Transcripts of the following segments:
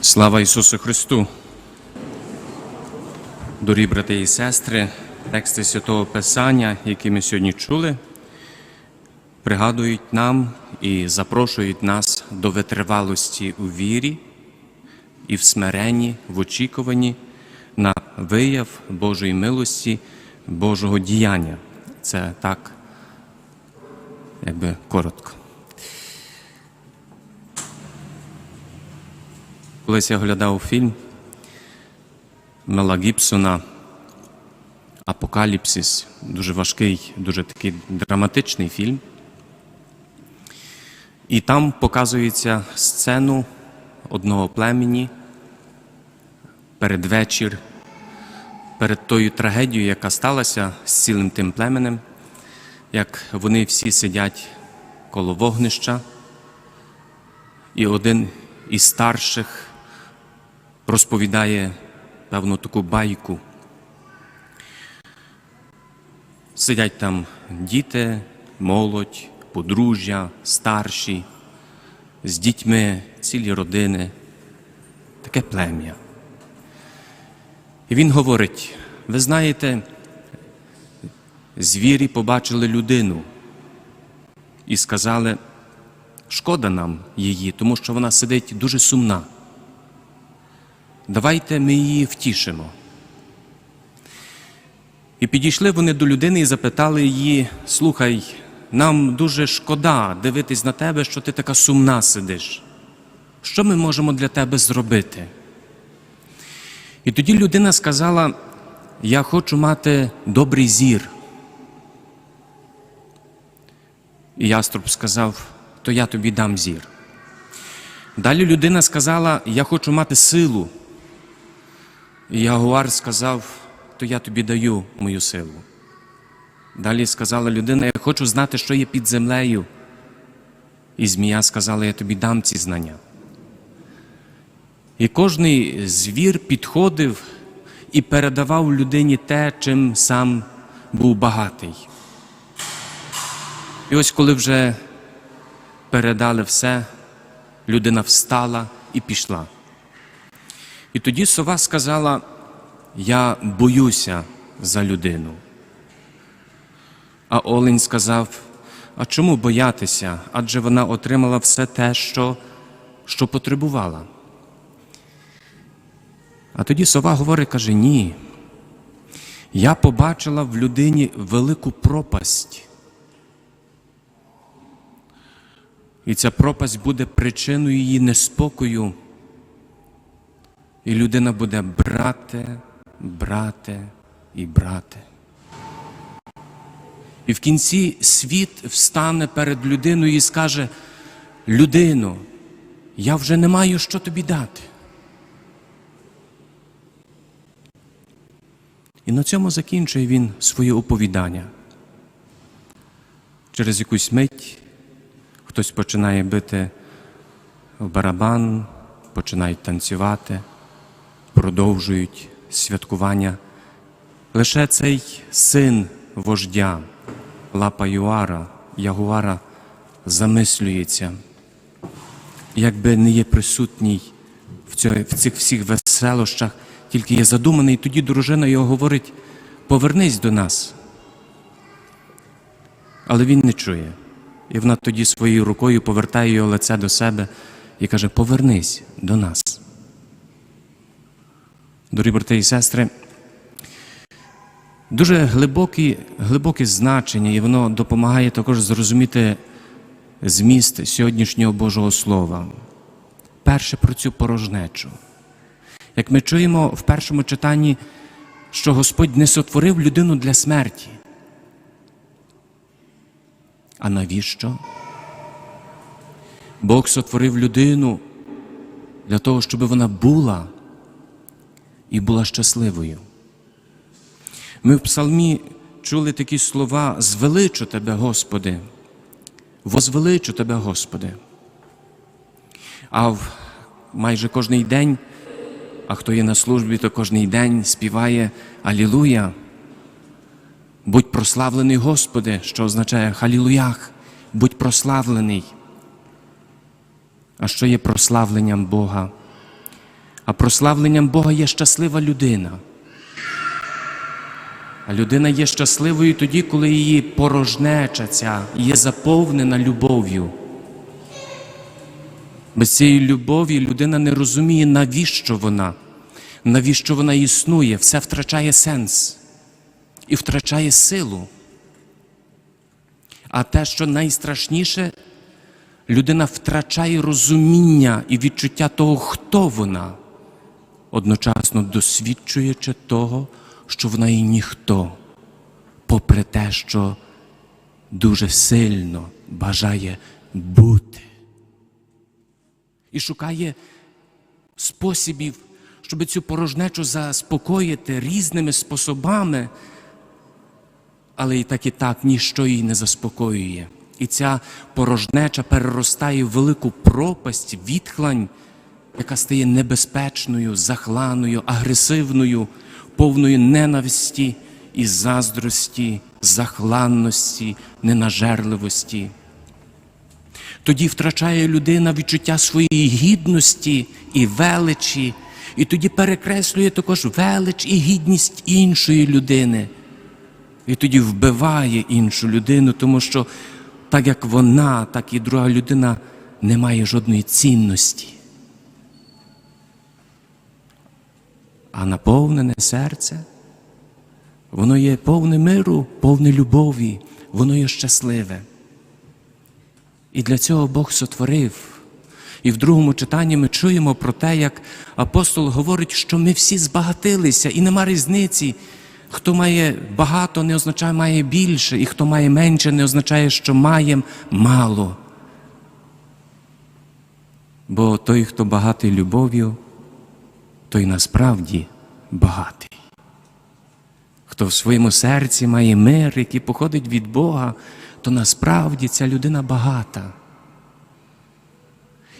Слава Ісусу Христу! Дорогі брати і сестри, тексти Святого Писання, які ми сьогодні чули, пригадують нам і запрошують нас до витривалості у вірі і в смиренні, в очікуванні на вияв Божої милості, Божого діяння. Це так, якби коротко. Колись я оглядав фільм Мела Гібсона Апокаліпсис. Дуже важкий, дуже такий драматичний фільм. І там показується сцену одного племені перед вечір, перед тою трагедією, яка сталася з цілим тим племенем, як вони всі сидять коло вогнища, і один із старших розповідає певну таку байку. Сидять там діти, молодь, подружжя, старші, з дітьми, цілі родини, таке плем'я. І він говорить: ви знаєте, звірі побачили людину і сказали, шкода нам її, тому що вона сидить дуже сумна. Давайте ми її втішимо. І підійшли вони до людини і запитали її: слухай, нам дуже шкода дивитись на тебе, що ти така сумна сидиш. Що ми можемо для тебе зробити? І тоді людина сказала: Я хочу мати добрий зір. І яструб сказав, то я тобі дам зір. Далі людина сказала: Я хочу мати силу. Ягуар сказав, то я тобі даю мою силу. Далі сказала людина, я хочу знати, що є під землею. І змія сказала, я тобі дам ці знання. І кожний звір підходив і передавав людині те, чим сам був багатий. І ось коли вже передали все, людина встала і пішла. І тоді сова сказала: Я боюся за людину. А Олень сказав: А чому боятися? Адже вона отримала все те, що, що потребувала. А тоді сова говорить, каже: Ні. Я побачила в людині велику пропасть. І ця пропасть буде причиною її неспокою. І людина буде брати, брати і брати. І в кінці світ встане перед людиною і скаже: людино, я вже не маю що тобі дати. І на цьому закінчує він своє оповідання. Через якусь мить хтось починає бити в барабан, починають танцювати продовжують святкування. Лише цей син вождя, лапа Юара, Ягуара, замислюється, якби не є присутній в, цих всіх веселощах, тільки є задуманий, і тоді дружина його говорить: повернись до нас. Але він не чує. І вона тоді своєю рукою повертає його лице до себе і каже: Повернись до нас. Дорогі брати і сестри, дуже глибокі, глибоке значення, і воно допомагає також зрозуміти зміст сьогоднішнього Божого Слова. Перше про цю порожнечу. Як ми чуємо в першому читанні, що Господь не сотворив людину для смерті. А навіщо? Бог сотворив людину для того, щоб вона була і була щасливою. Ми в псалмі чули такі слова: звеличу Тебе, Господи, возвеличу Тебе, Господи. А в майже кожний день, а хто є на службі, то кожний день співає Алілуя. Будь прославлений, Господи, що означає Халілуях, будь прославлений. А що є прославленням Бога? А прославленням Бога є щаслива людина. А людина є щасливою тоді, коли її порожнеча ця є заповнена любов'ю. Без цієї любові людина не розуміє, навіщо вона, навіщо вона існує, все втрачає сенс і втрачає силу. А те, що найстрашніше, людина втрачає розуміння і відчуття того, хто вона, одночасно досвідчуючи того, що вона і ніхто, попри те, що дуже сильно бажає бути. І шукає способів, щоб цю порожнечу заспокоїти різними способами, але і так і так ніщо її не заспокоює. І ця порожнеча переростає в велику пропасть, відхлань, яка стає небезпечною, захланою, агресивною, повною ненависті і заздрості, захланності, ненажерливості. Тоді втрачає людина відчуття своєї гідності і величі, і тоді перекреслює також велич і гідність іншої людини. І тоді вбиває іншу людину, тому що так як вона, так і друга людина не має жодної цінності. А наповнене серце, воно є повне миру, повне любові, воно є щасливе. І для цього Бог сотворив. І в другому читанні ми чуємо про те, як апостол говорить, що ми всі збагатилися, і нема різниці. Хто має багато, не означає має більше, і хто має менше, не означає, що має мало. Бо той, хто багатий любов'ю, той насправді багатий. Хто в своєму серці має мир, який походить від Бога, то насправді ця людина багата.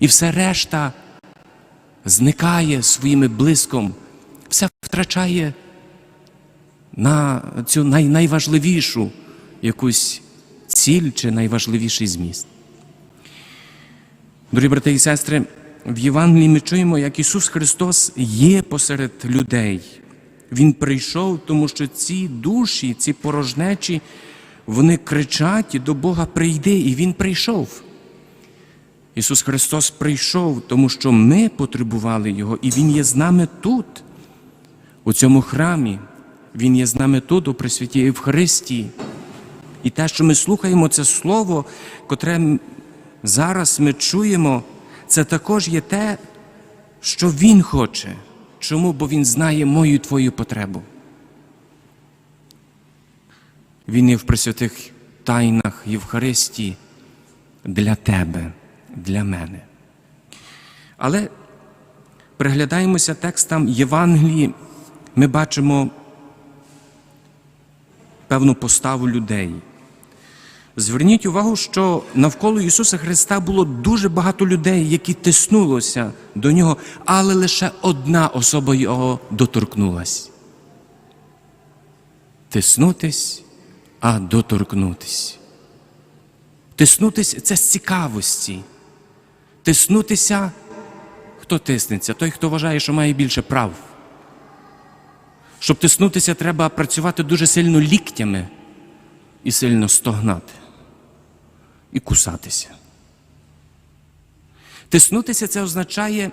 І все решта зникає своїми блиском, все втрачає на цю най, найважливішу якусь ціль чи найважливіший зміст. Дорогі брати і сестри, в Євангелії ми чуємо, як Ісус Христос є посеред людей. Він прийшов, тому що ці душі, ці порожнечі, вони кричать до Бога прийди, і Він прийшов. Ісус Христос прийшов, тому що ми потребували Його, і Він є з нами тут, у цьому храмі. Він є з нами тут, у Пресвятій Євхаристії. І те, що ми слухаємо, це слово, котре зараз ми чуємо, це також є те, що Він хоче. Чому? Бо Він знає мою твою потребу. Він є в пресвятих тайнах Євхаристії для тебе, для мене. Але приглядаємося текстам Євангелії, ми бачимо певну поставу людей. Зверніть увагу, що навколо Ісуса Христа було дуже багато людей, які тиснулося до Нього, але лише одна особа Його доторкнулась. Тиснутись, а доторкнутись. Тиснутись це з цікавості. Тиснутися, хто тиснеться? Той, хто вважає, що має більше прав. Щоб тиснутися, треба працювати дуже сильно ліктями і сильно стогнати, і кусатися. Тиснутися це означає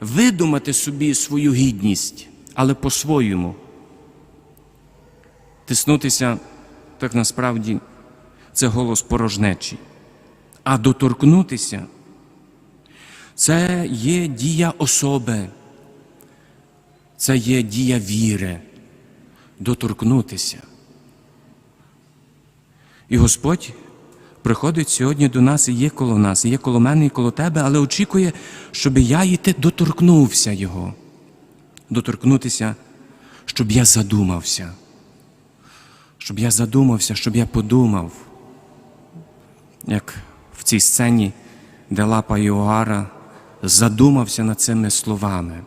видумати собі свою гідність, але по-своєму. Тиснутися, так насправді, це голос порожнечі. А доторкнутися це є дія особи, це є дія віри, доторкнутися. І Господь приходить сьогодні до нас і є коло нас, і є коло мене і коло тебе, але очікує, щоб я і ти доторкнувся Його. Доторкнутися, щоб я задумався. Щоб я задумався, щоб я подумав, як в цій сцені, де лапа Іоара задумався над цими словами.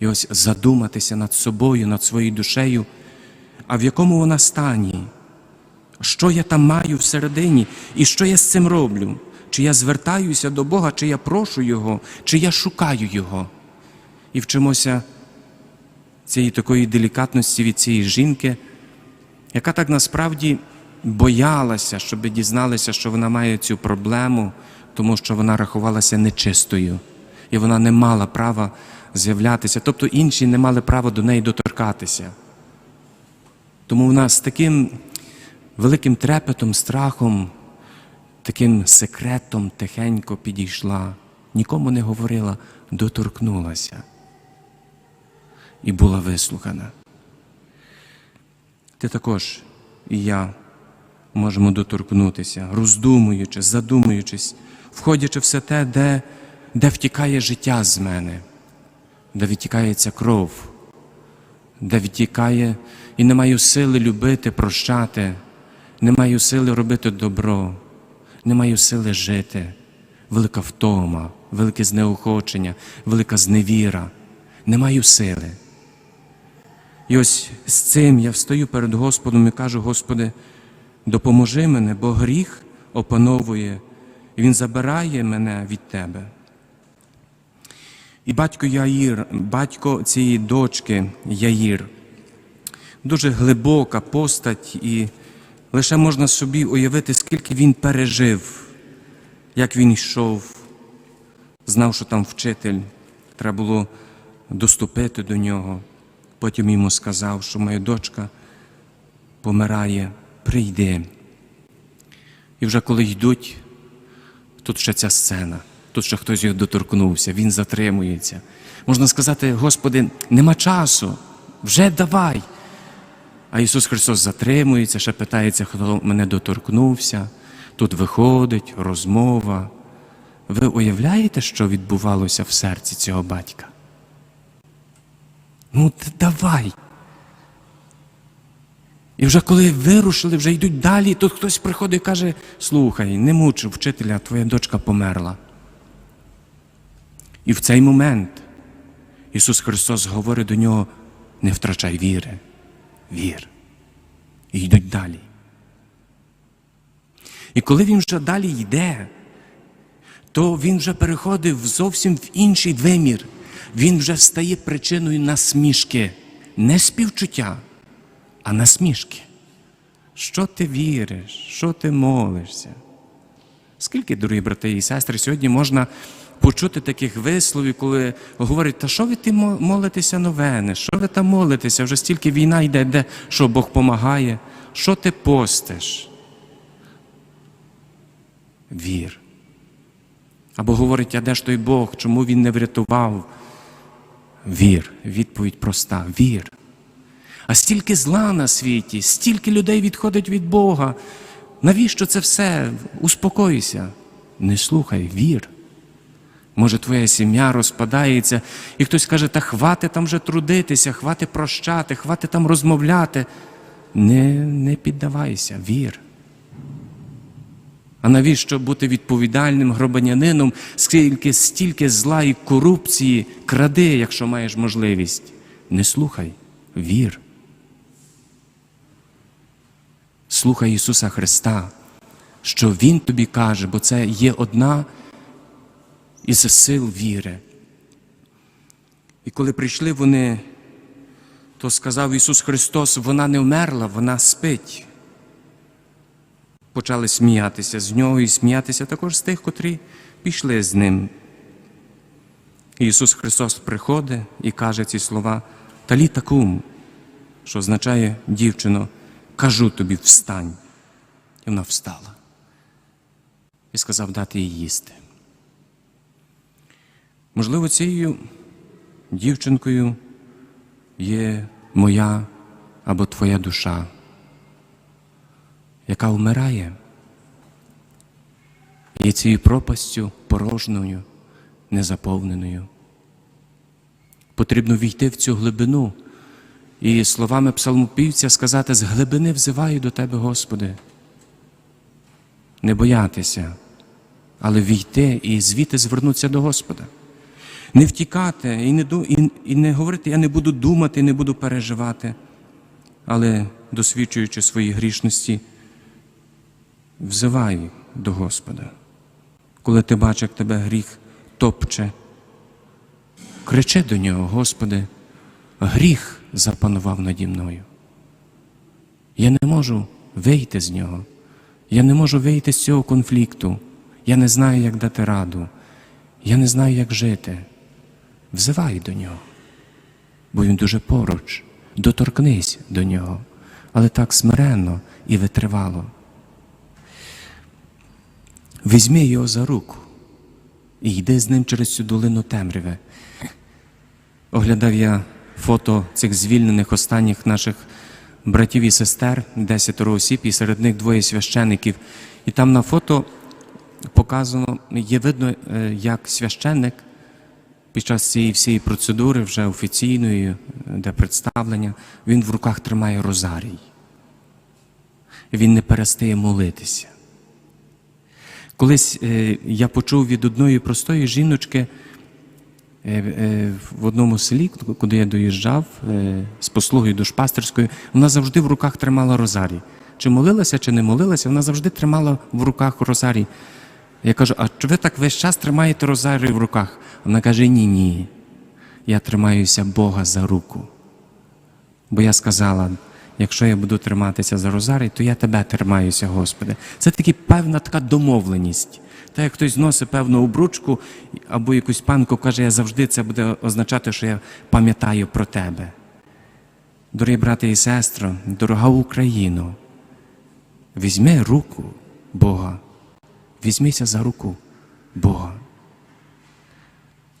І ось задуматися над собою, над своєю душею, а в якому вона стані, що я там маю всередині, і що я з цим роблю? Чи я звертаюся до Бога, чи я прошу Його, чи я шукаю Його. і вчимося цієї такої делікатності від цієї жінки, яка так насправді боялася, щоб дізналися, що вона має цю проблему, тому що вона рахувалася нечистою, і вона не мала права з'являтися, тобто інші не мали права до неї доторкатися. Тому вона з таким великим трепетом, страхом, таким секретом тихенько підійшла, нікому не говорила, доторкнулася і була вислухана. Ти також і я можемо доторкнутися, роздумуючи, задумуючись, входячи в все те, де, де втікає життя з мене, де відтікається кров, де відтікає і не маю сили любити, прощати, не маю сили робити добро, не маю сили жити, велика втома, велике знеохочення, велика зневіра, не маю сили. І ось з цим я встаю перед Господом і кажу, Господи, допоможи мене, бо гріх опановує, і Він забирає мене від Тебе. І батько Яїр, батько цієї дочки Яїр, дуже глибока постать, і лише можна собі уявити, скільки він пережив, як він йшов, знав, що там вчитель, треба було доступити до нього. Потім йому сказав, що моя дочка помирає, прийди. І вже коли йдуть, тут ще ця сцена, тут ще хтось його доторкнувся, він затримується. Можна сказати, Господи, нема часу, вже давай. А Ісус Христос затримується, ще питається, хто мене доторкнувся. Тут виходить розмова. Ви уявляєте, що відбувалося в серці цього батька? Ну, давай. І вже коли вирушили, вже йдуть далі, тут хтось приходить і каже: слухай, не муч вчителя, твоя дочка померла. І в цей момент Ісус Христос говорить до нього: не втрачай віри, вір. І йдуть далі. І коли він вже далі йде, то він вже переходив зовсім в інший вимір. Він вже стає причиною насмішки, не співчуття, а насмішки. Що ти віриш, що ти молишся? Скільки, дорогі брати і сестри, сьогодні можна почути таких висловів, коли говорять, та що ви ти молитеся новини, що ви там молитеся, вже стільки війна йде, де що Бог помагає, що ти постиш? Вір. Або говорить, а де ж той Бог, чому він не врятував? Вір. Відповідь проста вір. А стільки зла на світі, стільки людей відходить від Бога. Навіщо це все? Успокойся. Не слухай, вір. Може, твоя сім'я розпадається, і хтось каже, та хвати там вже трудитися, хвати прощати, хвати там розмовляти. Не, не піддавайся, вір. А навіщо бути відповідальним гробанянином, скільки стільки зла і корупції, кради, якщо маєш можливість? Не слухай, вір. Слухай Ісуса Христа, що Він тобі каже, бо це є одна із сил віри. І коли прийшли вони, то сказав Ісус Христос, вона не вмерла, вона спить почали сміятися з нього і сміятися також з тих, котрі пішли з ним. І Ісус Христос приходить і каже ці слова Таліта кум, що означає дівчино, кажу тобі, встань. І вона встала і сказав дати їй їсти. Можливо, цією дівчинкою є моя або твоя душа яка вмирає, є цією пропастю порожньою, незаповненою. Потрібно війти в цю глибину і словами псалмопівця сказати, з глибини взиваю до Тебе, Господи. Не боятися, але війти і звідти звернутися до Господа. Не втікати і не, і, і не говорити, я не буду думати, не буду переживати, але досвідчуючи свої грішності, взивай до Господа. Коли ти бачиш, як тебе гріх топче, кричи до нього, Господи, гріх запанував наді мною. Я не можу вийти з нього. Я не можу вийти з цього конфлікту. Я не знаю, як дати раду. Я не знаю, як жити. Взивай до нього, бо він дуже поруч. Доторкнись до нього, але так смиренно і витривало. Візьми його за руку і йди з ним через цю долину темряви. Оглядав я фото цих звільнених останніх наших братів і сестер, десятеро осіб, і серед них двоє священиків. І там на фото показано, є видно, е, як священник під час цієї всієї процедури, вже офіційної, е, де представлення, він в руках тримає розарій. Він не перестає молитися. Колись е, я почув від одної простої жіночки е, в одному селі, куди я доїжджав з послугою душпастерською, вона завжди в руках тримала розарій. Чи молилася, чи не молилася, вона завжди тримала в руках розарій. Я кажу, а ви так весь час тримаєте розарій в руках? Вона каже: ні, ні. Я тримаюся Бога за руку. Бо я сказала, якщо я буду триматися за розарій, то я тебе тримаюся, Господи. Це таки певна така домовленість. Та як хтось зносить певну обручку або якусь панку каже, я завжди це буде означати, що я пам'ятаю про тебе. Дорогі брати і сестри, дорога Україно, візьми руку Бога, візьмися за руку Бога.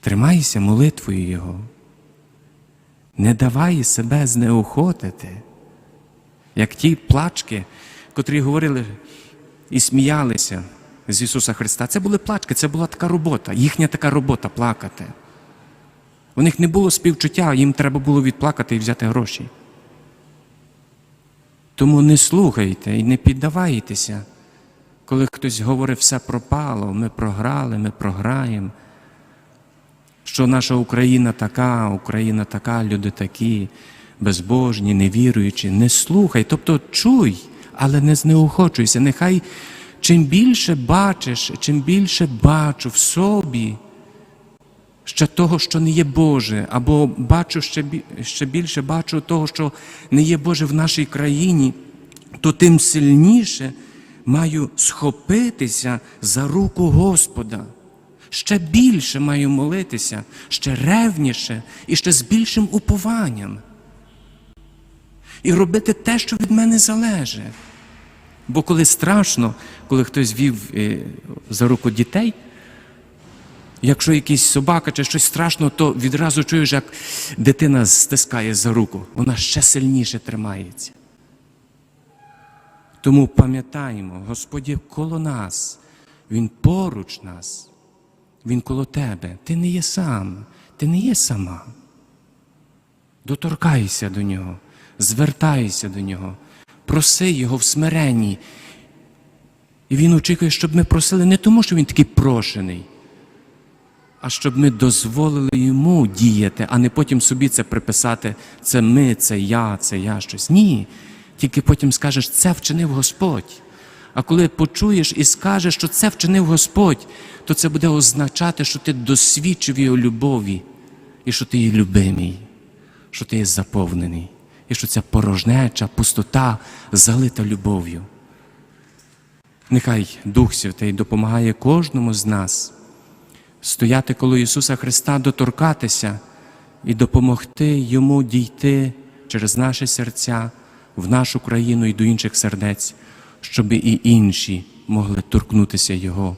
Тримайся молитвою Його. Не давай себе знеохотити, як ті плачки, котрі говорили і сміялися з Ісуса Христа. Це були плачки, це була така робота, їхня така робота плакати. У них не було співчуття, їм треба було відплакати і взяти гроші. Тому не слухайте і не піддавайтеся, коли хтось говорить, все пропало, ми програли, ми програємо. Що наша Україна така, Україна така, люди такі, безбожні, невіруючі. Не слухай, тобто чуй, але не знеохочуйся. Нехай чим більше бачиш, чим більше бачу в собі ще того, що не є Боже, або бачу ще, ще більше бачу того, що не є Боже в нашій країні, то тим сильніше маю схопитися за руку Господа. Ще більше маю молитися, ще ревніше і ще з більшим упованням. І робити те, що від мене залежить. Бо коли страшно, коли хтось вів е, за руку дітей, якщо якийсь собака чи щось страшно, то відразу чуєш, як дитина стискає за руку, вона ще сильніше тримається. Тому пам'ятаємо, Господь є коло нас, Він поруч нас, Він коло тебе. Ти не є сам, ти не є сама. Доторкайся до нього, звертайся до нього, проси Його в смиренні. І Він очікує, щоб ми просили не тому, що він такий прошений, а щоб ми дозволили йому діяти, а не потім собі це приписати. Це ми, це я, це я щось. Ні. Тільки потім скажеш, це вчинив Господь. А коли почуєш і скажеш, що це вчинив Господь, то це буде означати, що ти досвідчив його любові, і що ти є любимий, що ти є заповнений, і що ця порожнеча, пустота залита любов'ю. Нехай Дух Святий допомагає кожному з нас стояти коло Ісуса Христа, доторкатися і допомогти Йому дійти через наші серця в нашу країну і до інших сердець, щоб і інші могли торкнутися Його